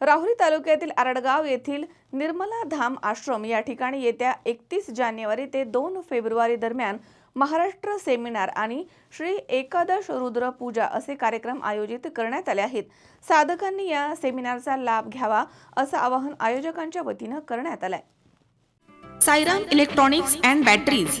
राहुरी तालुक्यातील आरडगाव येथील निर्मला धाम आश्रम या ठिकाणी येत्या एकतीस जानेवारी ते दोन फेब्रुवारी दरम्यान महाराष्ट्र सेमिनार आणि श्री एकादश रुद्र पूजा असे कार्यक्रम आयोजित करण्यात आले आहेत. साधकांनी या सेमिनारचा लाभ घ्यावा असं आवाहन आयोजकांच्या वतीनं करण्यात आलंय. Sairam electronics and batteries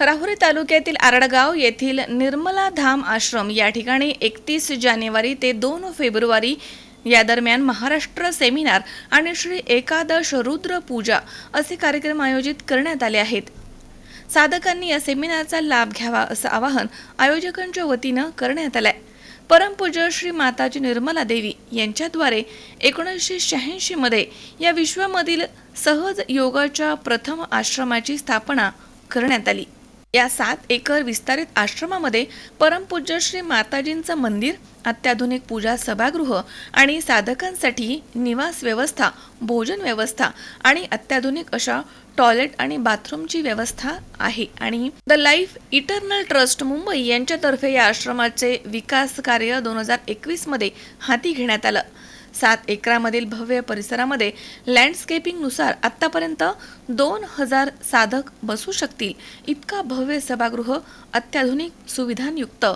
Rahuri तालुक्यातील आरडगाव येथील निर्मला धाम आश्रम या ठिकाणी एकतीस जानेवारी ते दोन फेब्रुवारी या दरम्यान महाराष्ट्र सेमिनार आणि श्री एकादश रुद्र पूजा असे कार्यक्रम आयोजित करण्यात आले आहेत. साधकांनी या सेमिनारचा लाभ घ्यावा असं आवाहन आयोजकांच्या वतीनं करण्यात आलंय. परमपूज्य श्री माताजी निर्मला देवी यांच्याद्वारे एकोणीसशे शहाऐंशी मध्ये या विश्वामधील सहज योगाच्या प्रथम आश्रमाची स्थापना करण्यात आली. या सात एकर विस्तारित आश्रमामध्ये परमपूज्य श्री माताजींचं मंदिर अत्याधुनिक पूजा सभागृह आणि साधकांसाठी निवास व्यवस्था भोजन व्यवस्था आणि अत्याधुनिक अशा टॉयलेट आणि बाथरूमची व्यवस्था आहे. आणि the life eternal trust Mumbai यांच्यातर्फे या आश्रमाचे विकास कार्य दोन हजार एकवीसमध्ये हाती घेण्यात आलं. सात एकरामधील भव्य परिसरामध्ये लँडस्केपिंगनुसार आत्तापर्यंत दोन हजार साधक बसू शकतील. इतका भव्य सभागृह अत्याधुनिक सुविधांयुक्त.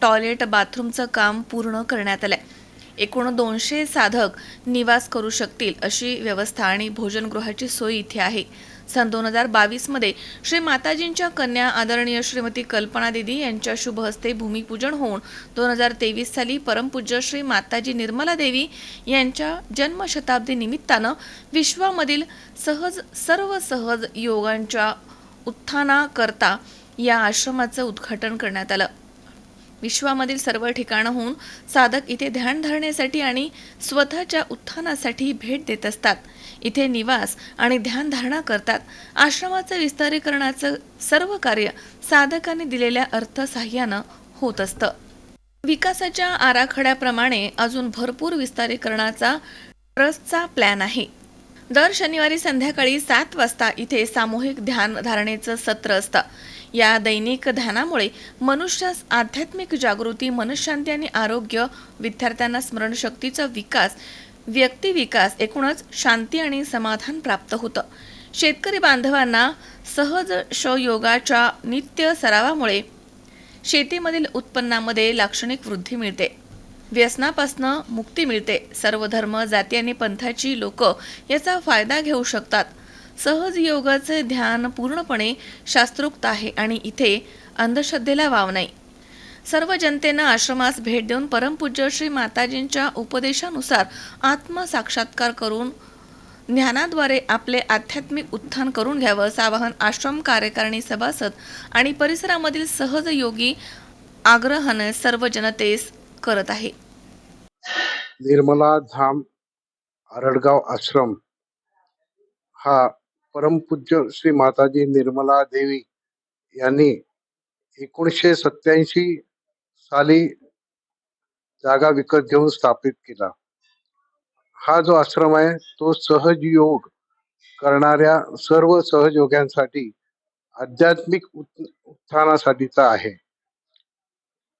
टॉयलेट बाथरूमचं काम पूर्ण करण्यात आलं आहे एकूण दोनशे साधक निवास करू शकतील अशी व्यवस्था आणि भोजनगृहाची सोय इथे आहे. सन दोन हजार बावीसमध्ये श्री माताजींच्या कन्या आदरणीय श्रीमती कल्पना दिदी यांच्या शुभ हस्ते भूमिपूजन होऊन दोन हजार तेवीस साली परमपूज्य श्री माताजी निर्मला देवी यांच्या जन्मशताब्दी निमित्तानं विश्वामधील सहज सर्व सहज योगांच्या उत्थानाकरता या आश्रमाचं उद्घाटन करण्यात आलं. विश्वामधील सर्व ठिकाणाहून साधक इथे ध्यान धरण्यासाठी आणि स्वतःच्या उत्थानासाठी भेट देत असतात. इथे निवास आणि ध्यानधारणा करतात. आश्रमाचं विस्तारीकरणाचं सर्व कार्य साधकाने दिलेल्या अर्थसहाय्यानं होत असतं. विकासाच्या आराखड्याप्रमाणे अजून भरपूर विस्तारीकरणाचा ट्रस्टचा प्लॅन आहे. दर शनिवारी संध्याकाळी सात वाजता इथे सामूहिक ध्यान धारणेचं सत्र असतं. या दैनिक ध्यानामुळे मनुष्यास आध्यात्मिक जागृती मनशांती आणि आरोग्य विद्यार्थ्यांना स्मरणशक्तीचा विकास व्यक्ती विकास एकूणच शांती आणि समाधान प्राप्त होतं. शेतकरी बांधवांना सहज शयोगाच्या नित्य सरावामुळे शेतीमधील उत्पन्नामध्ये लाक्षणिक वृद्धी मिळते. व्यसनापासनं मुक्ती मिळते. सर्व धर्म जाती आणि पंथाची लोक याचा फायदा घेऊ शकतात. सहज योगाचे ध्यान पूर्णपणे शास्त्रोक्त आहे आणि इथे अंधश्रद्धेला वाव नाही. सर्व जनतेनं आश्रमास भेट देऊन परमपूज्य श्री माताजींच्या उपदेशानुसार आत्मसाक्षात्कार करून ज्ञानाद्वारे आपले आध्यात्मिक उत्थान करून घ्यावं असं आवाहन आश्रम कार्यकारिणी सभासद आणि परिसरामधील सहज योगी आग्रहाने सर्व जनतेस करत आहे. निर्मला धाम आरडगाव आश्रम हा परमपूज्य श्री माताजी निर्मला देवी यांनी एकोणीसशे सत्याऐंशी साली जागा विकत घेऊन स्थापित केला. हा जो आश्रम आहे तो सहज योग करणाऱ्या सर्व सहजयोग्यांसाठी आध्यात्मिक उत्थानासाठीचा आहे.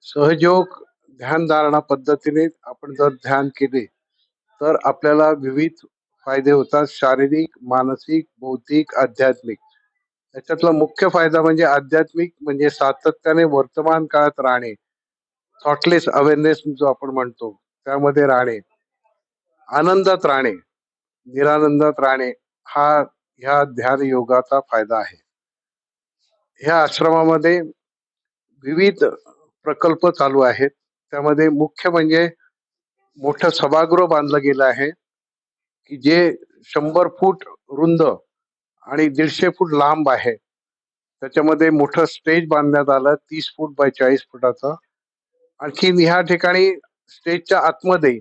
सहयोग ध्यानधारणा पद्धतीने आपण जर ध्यान केले तर आपल्याला विविध फायदे होतात शारीरिक मानसिक बौद्धिक आध्यात्मिक. याच्यातला मुख्य फायदा म्हणजे आध्यात्मिक म्हणजे सातत्याने वर्तमान काळात राहणे. थॉटलेस अवेअरनेस जो आपण म्हणतो त्यामध्ये राहणे. आनंदात राहणे निरानंदात राहणे हा ह्या ध्यान योगाचा फायदा आहे. ह्या आश्रमामध्ये विविध प्रकल्प चालू आहेत. त्यामध्ये मुख्य म्हणजे मोठं सभागृह बांधलं गेलं आहे. की जे शंभर फूट रुंद आणि दीडशे फूट लांब आहे त्याच्यामध्ये मोठं स्टेज बांधण्यात आलं तीस फूट बाय चाळीस फुटाचं. आणखीन ह्या ठिकाणी स्टेजच्या आतमध्ये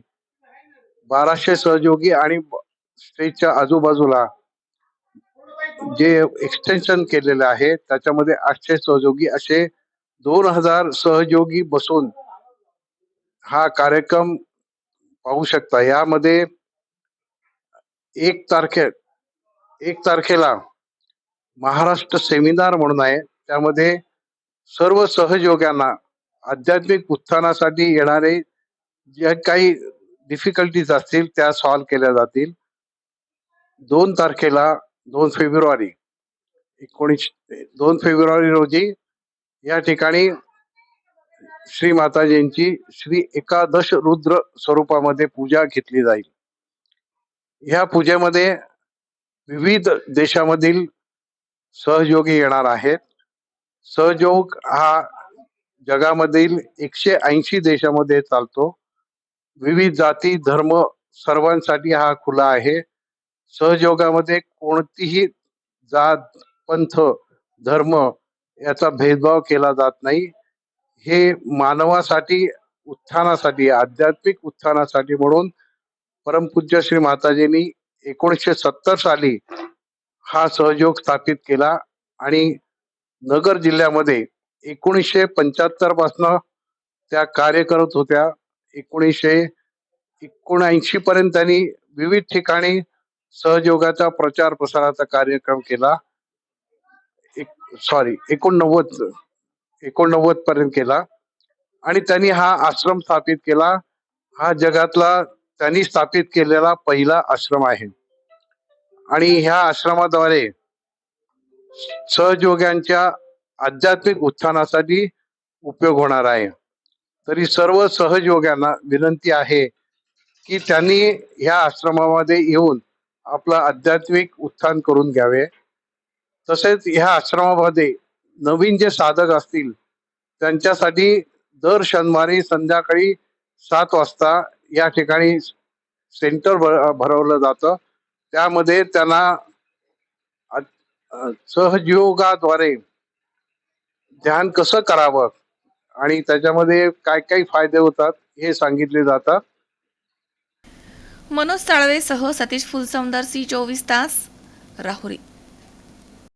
बाराशे सहयोगी आणि स्टेजच्या आजूबाजूला जे एक्सटेन्शन केलेलं आहे त्याच्यामध्ये आठशे सहयोगी असे दोन हजार सहयोगी बसून हा कार्यक्रम पाहू शकता. यामध्ये एक तारखे एक तारखेला महाराष्ट्र सेमिनार म्हणून आहे. त्यामध्ये सर्व सहयोग्यांना आध्यात्मिक उत्थानासाठी येणारे ज्या काही डिफिकल्टीज असतील त्या सॉल्व्ह केल्या जातील. दोन तारखेला दोन फेब्रुवारी एकोणीस दोन फेब्रुवारी रोजी या ठिकाणी श्री माताजींची श्री एकादश रुद्र स्वरूपामध्ये पूजा घेतली जाईल. ह्या पूजेमध्ये विविध देशामधील सहयोगी येणार आहेत. सहयोग हा जगामधील एकशे ऐंशी देशामध्ये चालतो. विविध जाती धर्म सर्वांसाठी हा खुला आहे. सहयोगामध्ये कोणतीही जात पंथ धर्म याचा भेदभाव केला जात नाही. हे मानवासाठी उत्थानासाठी आध्यात्मिक उत्थानासाठी म्हणून परमपूज्य श्री माताजींनी एकोणीसशे सत्तर साली हा सहयोग स्थापित केला आणि नगर जिल्ह्यामध्ये एकोणीसशे पंच्याहत्तर पासनं त्या कार्य करत होत्या. एकोणीसशे एकोणऐंशी पर्यंत त्यांनी विविध ठिकाणी सहयोगाचा प्रचार प्रसाराचा कार्यक्रम केला. एक सॉरी एकोणनव्वद एकोणनव्वद पर्यंत केला. आणि त्यांनी हा आश्रम स्थापित केला. हा जगातला त्यांनी स्थापित केलेला पहिला आश्रम आहे. आणि ह्या आश्रमाद्वारे सहयोग्यांच्या आध्यात्मिक उत्थानासाठी उपयोग होणार आहे. तरी सर्व सहयोग्यांना विनंती आहे की त्यांनी ह्या आश्रमामध्ये येऊन आपलं आध्यात्मिक उत्थान करून घ्यावे. तसेच ह्या आश्रमामध्ये नवीन जे साधक असतील त्यांच्यासाठी दर शनिवारी संध्याकाळी सात वाजता या ठिकाणी सेंटर भर- भरवलं जातं. त्यामध्ये त्यांना अ- सहयोगाद्वारे ध्यान कसं करावं आणि त्याच्यामध्ये काय काय फायदे होतात हे सांगितले जातात. मनोज साळवेसह सतीश फुलसमदार सी चोवीस तास राहुरी.